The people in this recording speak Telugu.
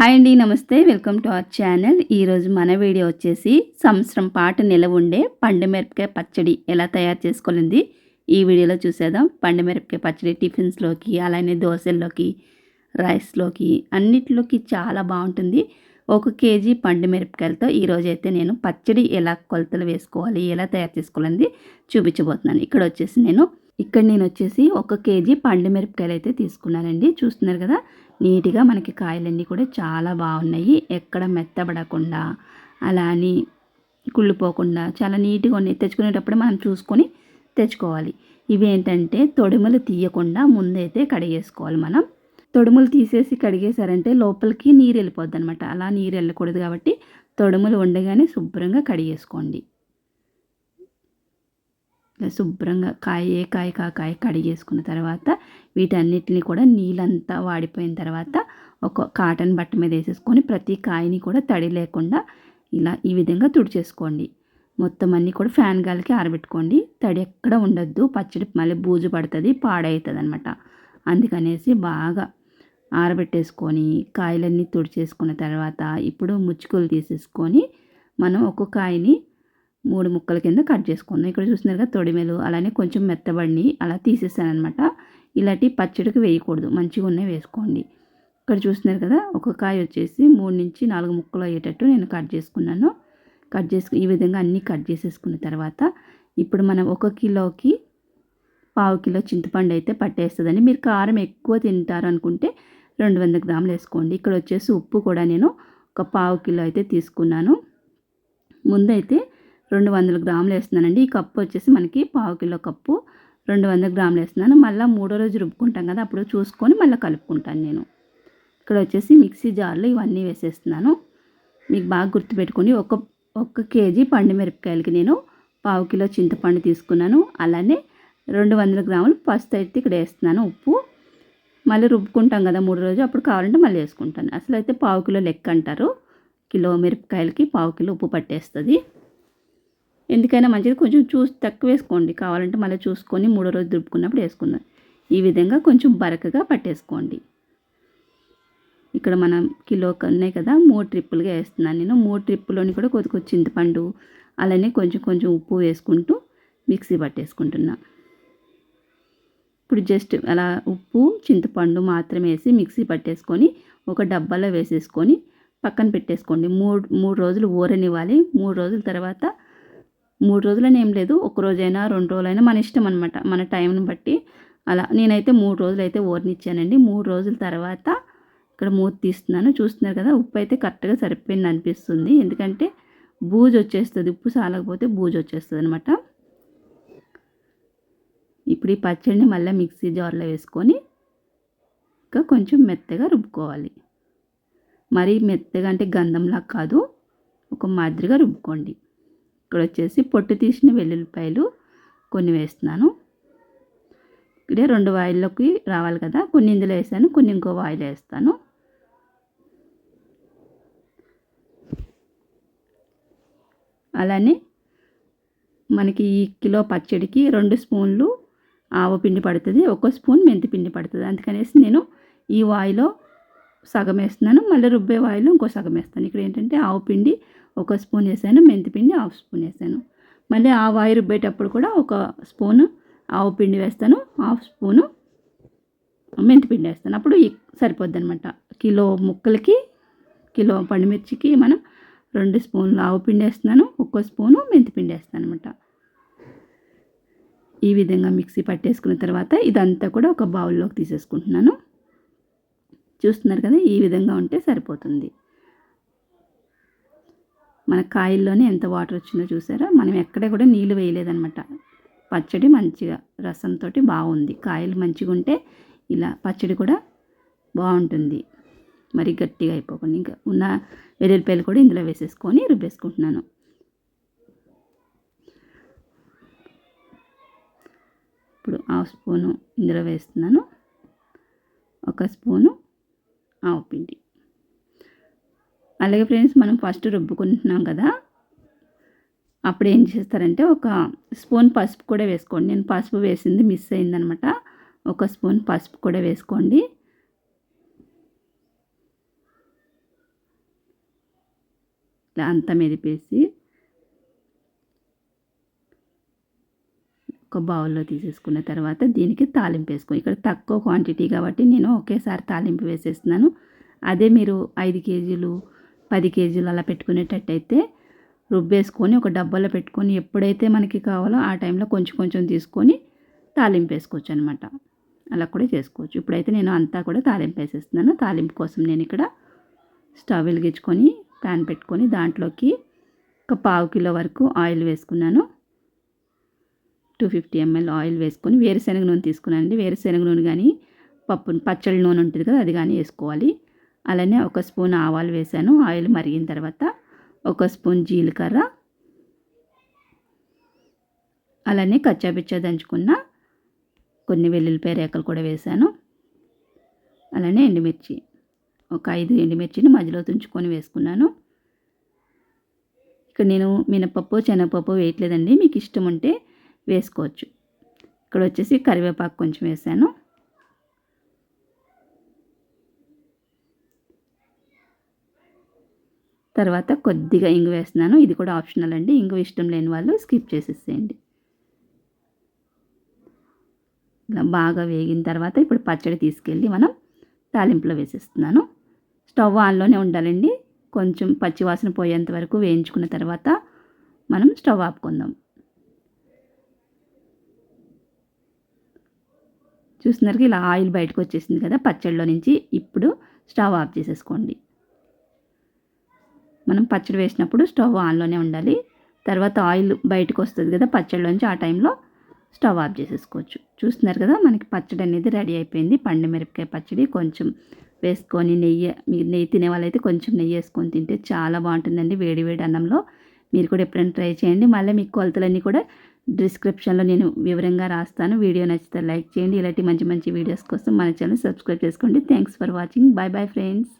హాయ్ అండి నమస్తే. Welcome to our channel. ఈరోజు మన వీడియో వచ్చేసి సంవత్సరం పాటు నిలవ ఉండే పండు మిరపకాయ పచ్చడి ఎలా తయారు చేసుకోవాలండి ఈ వీడియోలో చూసేద్దాం. పండు మిరపకాయ పచ్చడి టిఫిన్స్లోకి అలానే దోశల్లోకి రైస్లోకి అన్నిటిలోకి చాలా బాగుంటుంది. ఒక కేజీ పండు మిరపకాయలతో నేను పచ్చడి ఎలా కొలతలు వేసుకోవాలి ఎలా తయారు చేసుకోవాలని చూపించబోతున్నాను. ఇక్కడ వచ్చేసి నేను ఇక్కడ నేను వచ్చేసి ఒక కేజీ పండు మిరపకాయలు అయితే తీసుకున్నానండి. చూస్తున్నారు కదా నీట్గా మనకి కాయలన్నీ కూడా చాలా బాగున్నాయి. ఎక్కడ మెత్తబడకుండా అలా అని కుళ్ళిపోకుండా చాలా నీట్గా ఉన్నాయి. తెచ్చుకునేటప్పుడు మనం చూసుకొని తెచ్చుకోవాలి. ఇవి ఏంటంటే తొడుములు తీయకుండా ముందైతే కడిగేసుకోవాలి మనం. తొడుములు తీసేసి కడిగేశారంటే లోపలికి నీరు వెళ్ళిపోద్ది అనమాట అలా నీరు వెళ్ళకూడదు కాబట్టి తొడుములు ఉండగానే శుభ్రంగా కడిగేసుకోండి. ఇలా శుభ్రంగా కాయ ఏ కాయ కా కాయ కడిగేసుకున్న తర్వాత వీటన్నిటిని కూడా నీళ్ళంతా వాడిపోయిన తర్వాత ఒక కాటన్ బట్ట మీద వేసేసుకొని ప్రతి కాయని కూడా తడి లేకుండా ఇలా ఈ విధంగా తుడిచేసుకోండి. మొత్తం అన్నీ కూడా ఫ్యాన్ గాలికి ఆరబెట్టుకోండి. తడి ఎక్కడ ఉండొద్దు. పచ్చడి మళ్ళీ బూజు పడుతుంది పాడవుతుంది అనమాట అందుకనేసి బాగా ఆరబెట్టేసుకొని కాయలన్నీ తుడిచేసుకున్న తర్వాత ఇప్పుడు ముచ్చుకలు తీసేసుకొని మనం ఒక్కొక్క కాయని మూడు ముక్కల కింద కట్ చేసుకుందాం. ఇక్కడ చూస్తున్నారుగా తొడిమెలు అలానే కొంచెం మెత్తబడిని అలా తీసేసాను అనమాట ఇలాంటి పచ్చడికి వేయకూడదు మంచిగా ఉన్నాయి వేసుకోండి. ఇక్కడ చూస్తున్నారు కదా ఒక కాయ వచ్చేసి మూడు నుంచి నాలుగు ముక్కలు అయ్యేటట్టు నేను కట్ చేసుకున్నాను. కట్ చేసుకు ఈ విధంగా అన్నీ కట్ చేసేసుకున్న తర్వాత ఇప్పుడు మనం ఒక కిలోకి పావు కిలో చింతపండు అయితే పట్టేస్తుందండి. మీరు కారం ఎక్కువ తింటారు అనుకుంటే రెండు వందల గ్రాములు వేసుకోండి. ఇక్కడ వచ్చేసి ఉప్పు కూడా నేను ఒక పావు కిలో అయితే తీసుకున్నాను. ముందైతే రెండు వందల గ్రాములు వేస్తున్నానండి. ఈ కప్పు వచ్చేసి మనకి పావు కిలో కప్పు రెండు వందల గ్రాములు వేస్తున్నాను. మళ్ళీ మూడో రోజు రుబ్బుకుంటాం కదా అప్పుడు చూసుకొని మళ్ళీ కలుపుకుంటాను నేను. ఇక్కడ వచ్చేసి మిక్సీ జార్లో ఇవన్నీ వేసేస్తున్నాను. మీకు బాగా గుర్తుపెట్టుకొని ఒక ఒక కేజీ పండు మిరపకాయలకి నేను పావు కిలో చింతపండు తీసుకున్నాను. అలానే రెండు వందల గ్రాములు పసుపు అయితే ఇక్కడ వేస్తున్నాను ఉప్పు. మళ్ళీ రుబ్బుకుంటాం కదా మూడు రోజు అప్పుడు కావాలంటే మళ్ళీ వేసుకుంటాను. అసలు అయితే పావు కిలో లెక్క అంటారు. కిలో మిరపకాయలకి పావు కిలో ఉప్పు పట్టేస్తుంది. ఎందుకైనా మంచిది. కొంచెం చూసి తక్కువ వేసుకోండి. కావాలంటే మళ్ళీ చూసుకొని మూడో రోజు దుబ్బుకున్నప్పుడు వేసుకుందాం. ఈ విధంగా కొంచెం బరకగా పట్టేసుకోండి. ఇక్కడ మనం కిలో ఉన్నాయి కదా మూడు ట్రిప్పులుగా వేస్తున్నాను నేను. మూడు ట్రిప్పులోని కూడా కొద్ది కొద్ది చింతపండు అలానే కొంచెం కొంచెం ఉప్పు వేసుకుంటూ మిక్సీ పట్టేసుకుంటున్నా. ఇప్పుడు జస్ట్ అలా ఉప్పు చింతపండు మాత్రమే వేసి మిక్సీ పట్టేసుకొని ఒక డబ్బాలో వేసేసుకొని పక్కన పెట్టేసుకోండి. మూడు మూడు రోజులు ఊరనివ్వాలి. మూడు రోజుల తర్వాత మూడు రోజులని ఏం లేదు. ఒక రోజైనా రెండు రోజులైనా మన ఇష్టం అనమాట మన టైంని బట్టి. అలా నేనైతే మూడు రోజులు అయితే ఓర్నిచ్చానండి మూడు రోజుల తర్వాత ఇక్కడ మూత తీస్తున్నాను. చూస్తున్నారు కదా ఉప్పు అయితే కరెక్ట్గా సరిపోయింది అనిపిస్తుంది. ఎందుకంటే బూజు వచ్చేస్తుంది. ఉప్పు సాలకపోతే బూజు వచ్చేస్తుంది అనమాట ఇప్పుడు ఈ పచ్చడిని మళ్ళీ మిక్సీ జార్లో వేసుకొని ఇంకా కొంచెం మెత్తగా రుబ్బుకోవాలి. మరీ మెత్తగా అంటే గంధంలా కాదు. ఒక మాదిరిగా రుబ్బుకోండి. ఇక్కడ వచ్చేసి పొట్టు తీసిన వెల్లుల్లిపాయలు కొన్ని వేస్తున్నాను. ఇక్కడే రెండు వాయిల్లోకి రావాలి కదా కొన్ని ఇందులో వేసాను కొన్ని ఇంకో వాయిల్ వేస్తాను. అలానే మనకి ఈ కిలో పచ్చడికి రెండు స్పూన్లు ఆవ పిండి పడుతుంది ఒక స్పూన్ మెంతి పిండి పడుతుంది. అందుకనేసి నేను ఈ వాయిలో సగం వేస్తున్నాను మళ్ళీ రుబ్బే వాయిలో ఇంకో సగం వేస్తాను ఇక్కడ ఏంటంటే ఆవు పిండి ఒక స్పూన్ వేసాను మెంతి పిండి హాఫ్ స్పూన్ వేసాను. మళ్ళీ ఆ వాయి రుబ్బేటప్పుడు కూడా ఒక స్పూను ఆవు పిండి వేస్తాను హాఫ్ స్పూను మెంతి పిండి వేస్తాను. అప్పుడు సరిపోద్ది అనమాట కిలో ముక్కలకి కిలో పండుమిర్చికి మనం రెండు స్పూన్లు ఆవు పిండి వేస్తున్నాను ఒక్కో స్పూను మెంతి పిండి వేస్తాను అనమాట ఈ విధంగా మిక్సీ పట్టేసుకున్న తర్వాత ఇదంతా కూడా ఒక బౌల్లోకి తీసేసుకుంటున్నాను. చూస్తున్నారు కదా ఈ విధంగా ఉంటే సరిపోతుంది. మన కాయల్లోనే ఎంత వాటర్ వచ్చిందో చూసారా? మనం ఎక్కడ కూడా నీళ్ళు వేయలేదనమాట పచ్చడి మంచిగా రసంతో బాగుంది. కాయలు మంచిగా ఉంటే ఇలా పచ్చడి కూడా బాగుంటుంది. మరి గట్టిగా అయిపోకుండా ఇంకా ఉన్న వెల్లుల్లిపాయలు కూడా ఇందులో వేసేసుకొని రుబ్బేసుకుంటున్నాను. ఇప్పుడు హాఫ్ స్పూను ఇందులో వేస్తున్నాను. ఒక స్పూను ఆవు పిండి అలాగే ఫ్రెండ్స్ మనం ఫస్ట్ రుబ్బుకుంటున్నాం కదా అప్పుడు ఏం చేస్తారంటే ఒక స్పూన్ పసుపు కూడా వేసుకోండి. నేను పసుపు వేసింది మిస్ అయిందనమాట. ఒక స్పూన్ పసుపు కూడా వేసుకోండి. ఇలా అంతా మెదిపేసి ఒక బౌల్లో తీసేసుకున్న తర్వాత దీనికి తాలింపు వేసుకో. ఇక్కడ తక్కువ క్వాంటిటీ కాబట్టి నేను ఒకేసారి తాలింపు వేసేస్తున్నాను. అదే మీరు ఐదు కేజీలు పది కేజీలు అలా పెట్టుకునేటట్టయితే రుబ్బేసుకొని ఒక డబ్బాలో పెట్టుకొని ఎప్పుడైతే మనకి కావాలో ఆ టైంలో కొంచెం కొంచెం తీసుకొని తాలింపు వేసుకోవచ్చు అనమాట అలా కూడా చేసుకోవచ్చు. ఇప్పుడైతే నేను అంతా కూడా తాలింపు వేసేస్తున్నాను. తాలింపు కోసం నేను ఇక్కడ స్టవ్ వెలిగించుకొని ప్యాన్ పెట్టుకొని దాంట్లోకి ఒక పావు కిలో వరకు ఆయిల్ వేసుకున్నాను. టూ ఫిఫ్టీ ఎంఎల్ ఆయిల్ వేసుకొని వేరుశనగ నూనె తీసుకున్నానండి. వేరుశనగ నూనె కానీ పప్పు పచ్చడి నూనె ఉంటుంది కదా అది కానీ వేసుకోవాలి. అలానే ఒక స్పూన్ ఆవాలు వేసాను. ఆయిల్ మరిగిన తర్వాత ఒక స్పూన్ జీలకర్ర. అలానే కచ్చాపిచ్చా దంచుకున్న కొన్ని వెల్లుల్లిపాయ రేకలు కూడా వేసాను. అలానే ఎండుమిర్చి ఒక ఐదు ఎండుమిర్చిని మధ్యలో తుంచుకొని వేసుకున్నాను. ఇక్కడ నేను మినపప్పు శనగపప్పు వేయట్లేదండి. మీకు ఇష్టం ఉంటే వేసుకోవచ్చు. ఇక్కడ వచ్చేసి కరివేపాకు కొంచెం వేసాను. తర్వాత కొద్దిగా ఇంగు వేస్తున్నాను. ఇది కూడా ఆప్షనల్ అండి. ఇంగు ఇష్టం లేని వాళ్ళు స్కిప్ చేసేసేయండి. ఇలా బాగా వేగిన తర్వాత ఇప్పుడు పచ్చడి తీసుకెళ్ళి మనం తాలింపులో వేసేస్తున్నాను. స్టవ్ ఆన్లోనే ఉండాలండి. కొంచెం పచ్చివాసన పోయేంత వరకు వేయించుకున్న తర్వాత మనం స్టవ్ ఆపుకుందాం. చూస్తున్నారు ఇలా ఆయిల్ బయటకు వచ్చేసింది కదా పచ్చడిలో నుంచి ఇప్పుడు స్టవ్ ఆఫ్ చేసేసుకోండి. మనం పచ్చడి వేసినప్పుడు స్టవ్ ఆన్లోనే ఉండాలి. తర్వాత ఆయిల్ బయటకు వస్తుంది కదా పచ్చడిలోంచి ఆ టైంలో స్టవ్ ఆఫ్ చేసేసుకోవచ్చు. చూస్తున్నారు కదా మనకి పచ్చడి అనేది రెడీ అయిపోయింది. పండు మిరపకాయ పచ్చడి కొంచెం వేసుకొని నెయ్యి మీరు నెయ్యి తినే వాళ్ళైతే కొంచెం నెయ్యి వేసుకొని తింటే చాలా బాగుంటుందండి వేడి వేడి అన్నంలో. మీరు కూడా ఎప్పుడైనా ట్రై చేయండి. మళ్ళీ మీకు కొలతలన్నీ కూడా డిస్క్రిప్షన్లో నేను వివరంగా రాస్తాను. వీడియో నచ్చితే లైక్ చేయండి. ఇలాంటి మంచి మంచి వీడియోస్ కోసం మన ఛానల్ సబ్స్క్రైబ్ చేసుకోండి. Thanks for watching bye bye friends